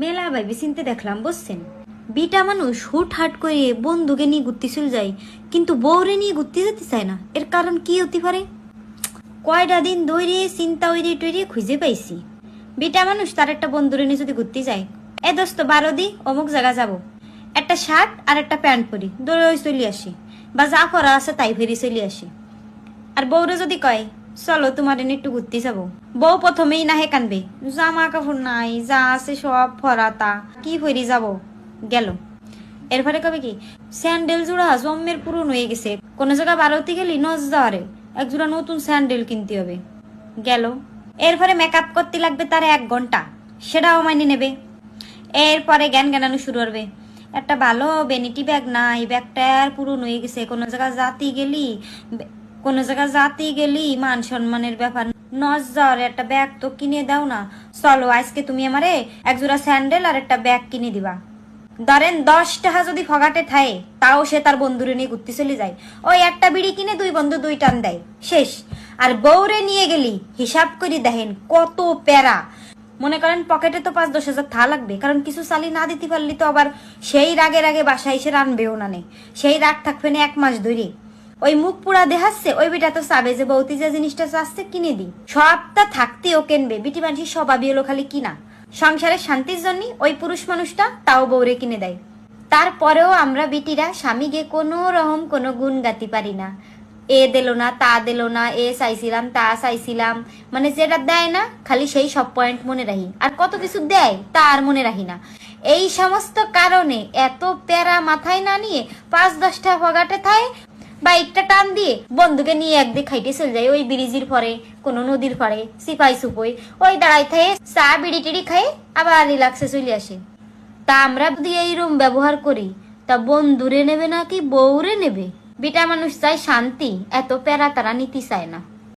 মেলা ভাইবে চিনতে দেখলাম, বুঝছেন? বিটা মানুষ হুট হাট করে বন্ধুকে নিয়ে ঘুরতে চলে যায়, কিন্তু বউরে নিয়ে ঘুরতে যেতে চায় না। এর কারণ কি হতে পারে? কয়টা দিন ধরে চিন্তা ওইরে টইরে খুঁজে পাইছি। বিটা মানুষ তার একটা বন্ধুরে নিয়ে যদি ঘুরতে যায়, এ দোস্ত, বারো দি, অমুক জায়গা যাব। একটা শার্ট আর একটা প্যান্ট পরি দৌড়ে চলে আসি। বা যা করা আছে তাই ফেরি চলে আসি। আর বউরে যদি কয় চলো, তোমার এনে একটু ঘুরতে যাব। বউ প্রথমেই না হে কানবে, জামা কাপড় নাই, যা আছে সব ফরাতা কি ফেরি যাব? গেল। এরপরে কবে কি? স্যান্ডেল জোড়া জম্মের পুরন হয়ে গেছে, কোনো জায়গা বারোতে গেলি নজ যাওয়ারে, এক জোড়া নতুন স্যান্ডেল কিনতে হবে। গেল। এরপরে মেকআপ করতে লাগবে তার এক ঘণ্টা, সেটাও মাইনে নেবে। এরপরে জ্ঞান জ্ঞানানো শুরু করবে। একটা ভালো বেনিটি ব্যাগ নাই ব্যাগটা আর পুরনো হয়ে গেছে, কোনো জায়গায় জাতি গেলি কোনো জায়গা জাতি গেলি মান সম্মানের ব্যাপার। নজর, একটা ব্যাগ তো কিনে দাও না। চলো, আজকে তুমি আমারে এক জোড়া স্যান্ডেল আর একটা ব্যাগ কিনে দিবা। ধরেন দশ টাকা যদি ফগাটে থায় তাও সে তার বন্ধুরে নিয়ে ঘুরতে চলে যায়। ওই একটা বিড়ি কিনে দুই বন্ধু দুই টান দেয়। শেষ। আর বউরে নিয়ে গেলি, হিসাব করে দেখেন কত প্যারা। মনে করেন পকেটে তো পাঁচ দশ হাজার থা লাগবে, কারণ কিছু চালি না দিতে পারলি তো আবার সেই রাগের আগে বাসায় এসে রানবেও না নেই সেই রাগ থাকবে না এক মাস ধরে। ওই মুখ পুরা দেহাচ্ছে ওই বেটা তো চাবে যে বৌতি যে জিনিসটা চাচ্ছে কিনে দি। সবটা থাকতেও কেনবে? বিটি মানুষের স্বভাবই হলো খালি কিনা। সংসারের শান্তির জন্য ওই পুরুষ মানুষটা তাও বউরে কিনে দেয়। তারপরেও আমরা বিটিরা স্বামীকে কোনো রকম কোনো গুণ গাতি পারি না। এ দিল না, তা দিল না, এ চাইছিলাম, তা চাইছিলাম। মানে যেটা দেয় না, খালি সেই সব পয়েন্ট মনে রাখি। আর কত কিছু দেয়, তা আর মনে রাখি না। এই সমস্ত কারণে এত প্যারা মাথায় না নিয়ে পাঁচ দশটা ফগাটে থায় বাইকটা টান দিয়ে বন্ধুকে নিয়ে একদিক খাইটে চলে যায় ওই ব্রিজের পরে, কোনো নদীর পরে সিপাই সুপই। ওই দাঁড়াই থাকে, চা, বিড়ি টিড়ি খাই আবার রিলাক্সে চলে আসে। তা আমরা যদি এই রুম ব্যবহার করি, তা বন্ধুরে নেবে নাকি বউরে নেবে? বেটা মানুষ চায় শান্তি, এত প্যারা তারা নিতে চায় না।